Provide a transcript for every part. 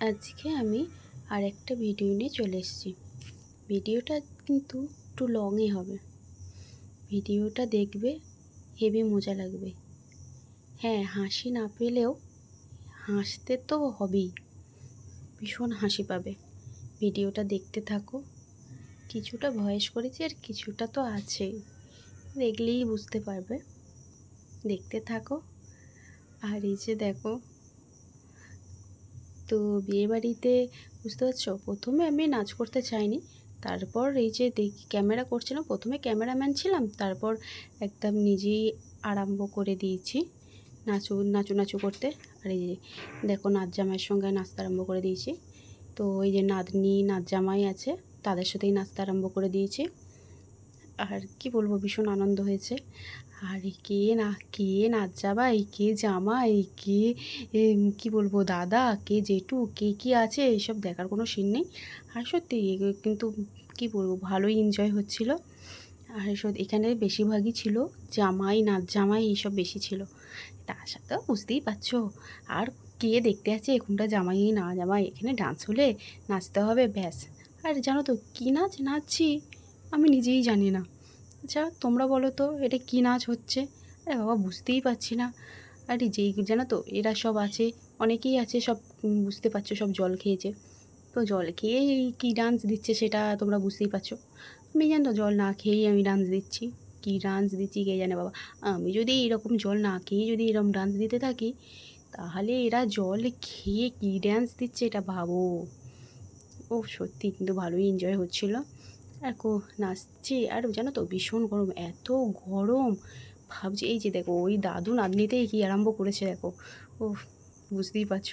আজকে আমি আর একটা ভিডিও নিয়ে চলে এসেছি। ভিডিওটা কিন্তু একটু লংই হবে। ভিডিওটা দেখবে হেভি মজা লাগবে। হ্যাঁ হাসি না পেলেও হাসতে তো হবেই। ভীষণ হাসি পাবে। ভিডিওটা দেখতে থাকো। কিছুটা ভয়েস করেছি আর কিছুটা তো আছেই দেখলেই বুঝতে পারবে। দেখতে থাকো। আর এই যে দেখো তো বিয়েবাড়িতে বুঝতে পারছ? প্রথমে আমি নাচ করতে চাইনি। তারপর এই যে দেখি, ক্যামেরা করছিলাম, প্রথমে ক্যামেরাম্যান ছিলাম, তারপর একদম নিজেই আরম্ভ করে দিয়েছি নাচু নাচু নাচু করতে। আর এই যে দেখো নাচ জামাইয়ের সঙ্গে নাচতে আরম্ভ করে দিয়েছি। তো ওই যে নাতনি নাচ জামাই আছে, তাদের সাথেই নাচতে আরম্ভ করে দিয়েছি। আর কি বলব, ভীষণ আনন্দ হয়েছে। আর কে না, কে নাচ জামাই, কে জামাই, কে কি বলব, দাদা, কে জেঠু, কে কি আছে এইসব দেখার কোনো সিন নেই। আর সত্যি কিন্তু কি বলব, ভালোই এনজয় হচ্ছিল। আর সত্যি এখানে বেশিরভাগই ছিল জামাই, নাচ জামাই, এইসব বেশি ছিল। তার সাথে বুঝতেই পারছ। আর কে দেখতে আছে কোনটা জামাই, না জামাই, এখানে ডান্স হলে নাচতে হবে, ব্যাস। আর জানো তো, কী নাচ নাচছি, আমি নিজেই জানি না। আচ্ছা তোমরা বলো তো, এটা কী নাচ হচ্ছে? আরে বাবা, বুঝতেই পারছি না। আরে যেই জানো তো, এরা সব আছে, অনেকেই আছে, সব বুঝতে পারছ, সব জল খেয়েছে। তো জল খেয়ে এই কী ডান্স দিচ্ছে সেটা তোমরা বুঝতেই পারছ। আমি জানো তো, জল না খেয়েই আমি ডান্স দিচ্ছি। কী ডান্স দিচ্ছি কে জানে বাবা। আমি যদি এরকম জল না খেয়ে যদি এরকম ডান্স দিতে থাকি, তাহলে এরা জল খেয়ে কী ডান্স দিচ্ছে এটা ভাবো। ও সত্যি কিন্তু ভালোই এনজয় হচ্ছিল। কো নাচছি, আর জানো তো ভীষণ গরম, এত গরম। ভাবছি এই যে দেখো, ওই দাদু নাতনিতেই কি আরম্ভ করেছে দেখো। ও বুঝতেই পারছ।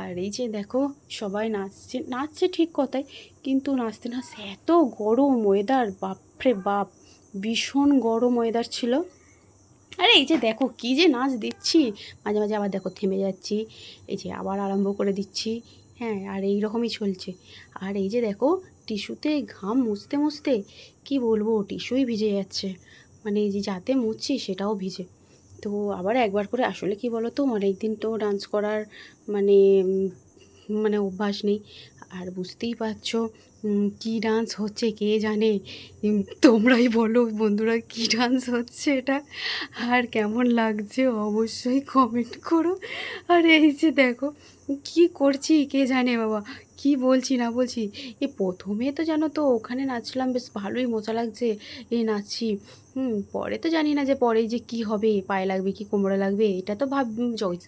আর এই যে দেখো, সবাই নাচছে নাচছে ঠিক কথাই, কিন্তু নাচতে নাচতে এত গরম ওয়েদার বাপরে বাপ, ভীষণ গরম ওয়েদার ছিল। আরে এই যে দেখো, কী যে নাচ দিচ্ছি, মাঝে মাঝে আবার দেখো থেমে যাচ্ছি, এই যে আবার আরম্ভ করে দিচ্ছি হ্যাঁ আর এই রকমই চলছে। আর এই যে দেখো টিস্যুতে ঘাম মুছতে মুছতে কি বলব, টিস্যুই ভিজে যাচ্ছে। মানে যে যাতে মুছছি সেটাও ভিজে। তো আবার একবার করে আসলে কি বলো তো অনেক দিন তো ডান্স করার মানে মানে অভ্যাস নেই। আর বুঝতেই পারছ কী ডান্স হচ্ছে কে জানে? তোমরাই বলো বন্ধুরা, কী ডান্স হচ্ছে এটা? আর কেমন লাগছে অবশ্যই কমেন্ট করো। আর এই যে দেখো, কি করছি কে জানে বাবা কি বলছি না বলছি? এ প্রথমে তো জানো তো ওখানে নাচলাম, বেশ ভালোই মজা লাগছে। এ নাচছি। হুম, পরে তো জানি না যে পরে যে কি হবে, পায়ে লাগবে কি, কোমরে লাগবে, এটা তো ভাব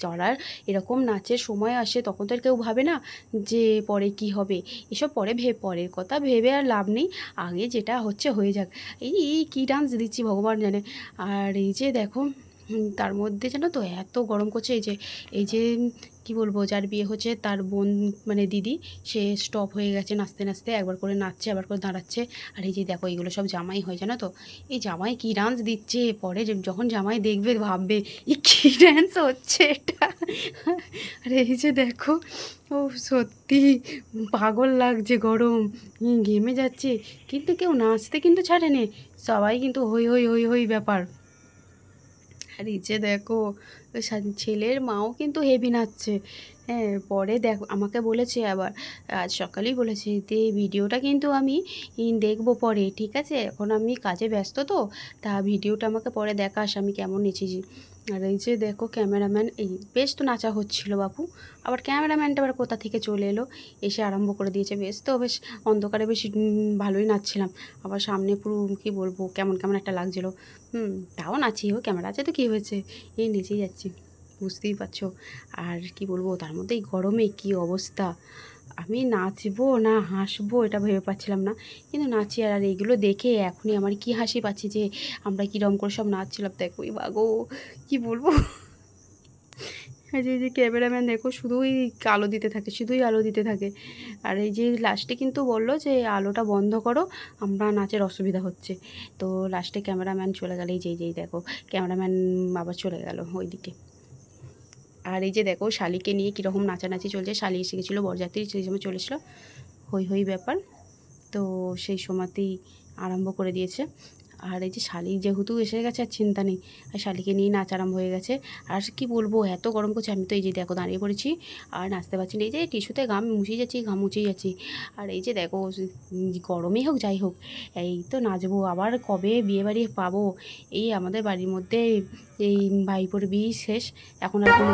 চলার এরকম নাচের সময় আসে তখন তো আর কেউ ভাবে না যে পরে কি হবে। এসব পরে ভে, পরের কথা ভেবে আর লাভ নেই। আগে যেটা হচ্ছে হয়ে যাক। এই কী ডান্স দিচ্ছি ভগবান জানে। আর এই যে দেখো তার মধ্যে জানো তো এত গরম করছে, এই যে এই যে, কি বলব, যার বিয়ে হচ্ছে তার বোন মানে দিদি, সে স্টপ হয়ে গেছে নাচতে নাচতে, একবার করে নাচছে, আবার করে দাঁড়াচ্ছে। আর এই যে দেখো এইগুলো সব জামাই হয়, জানো তো। এই জামাই কী ডান্স দিচ্ছে? পরে যখন জামাই দেখবে, ভাববে এই কী ডান্স হচ্ছে এটা? আর এই যে দেখো, ও সত্যি পাগল লাগছে গরম। ঘেমে যাচ্ছে, কিন্তু কেউ নাচতে কিন্তু ছাড়েনি সবাই কিন্তু হই হই হই হই ব্যাপার। আর এই দেখো ছেলের মাও কিন্তু হেভি নাচছে। হ্যাঁ পরে দেখ, আমাকে বলেছে আবার, আজ সকালেই বলেছে যে ভিডিওটা কিন্তু আমি দেখব দেখব পরে, ঠিক আছে? এখন আমি কাজে ব্যস্ত তো, তা ভিডিওটা আমাকে পরে দেখাস, আমি কেমন নেচেছি। আর এই যে দেখো ক্যামেরাম্যান, এই বেশ তো নাচা হচ্ছিল বাপু। আবার ক্যামেরাম্যানটা আবার কোথা থেকে চলে এলো? এসে আরম্ভ করে দিয়েছে। বেশ তো বেশ অন্ধকারে বেশ ভালোই নাচছিলাম। আবার সামনে পুরো কী বলব, কেমন কেমন একটা লাগছিল। হুম, তাও নাচি ও ক্যামেরা আছে তো কী হয়েছে? এই নেচেই যাচ্ছি, বুঝতেই পারছ। আর কি বলব, তার মধ্যে এই গরমে কী অবস্থা। আমি নাচবো না হাসবো এটা ভেবে পাচ্ছিলাম না। কিন্তু নাচি আর এইগুলো দেখে এখনই আমার কি হাসি পাচ্ছে যে আমরা কীরকম করে সব নাচছিলাম। দেখো এই বাগো কী বলব? যে, এই যে ক্যামেরাম্যান দেখো, শুধুই আলো দিতে থাকে, শুধুই আলো দিতে থাকে। আর এই যে লাস্টে কিন্তু বলল যে আলোটা বন্ধ করো, আমরা নাচের অসুবিধা হচ্ছে। তো লাস্টে ক্যামেরাম্যান চলে গেল। এই যে এই যে দেখো, ক্যামেরাম্যান আবার চলে গেল ওইদিকে। আর এই যে দেখো শালিকে নিয়ে কীরকম নাচানাচি চলছে। শালি এসে গেছিল, বরযাত্রী সেই সময় চলেছিলো হই হই ব্যাপার। তো সেই সময়তেই আরম্ভ করে দিয়েছে। আর এই যে শালি যেহেতু এসে গেছে, আর চিন্তা নেই। আর শালিকে নিয়ে নাচ আরম্ভ হয়ে গেছে। আর কি বলব, এত গরম করছে, আমি তো এই যে দেখো দাঁড়িয়ে পড়েছি, আর নাচতে পারছি না। এই যে টিস্যুতে ঘাম মুছিয়ে যাচ্ছি, ঘাম মুছিয়ে যাচ্ছি। আর এই যে দেখো গরমই হোক, যাই হোক, এই তো নাচবো। আবার কবে বিয়ে বাড়ি পাবো? এই আমাদের বাড়ির মধ্যে এই ভাইপোর বিয়ে শেষ। এখন আর কোনো।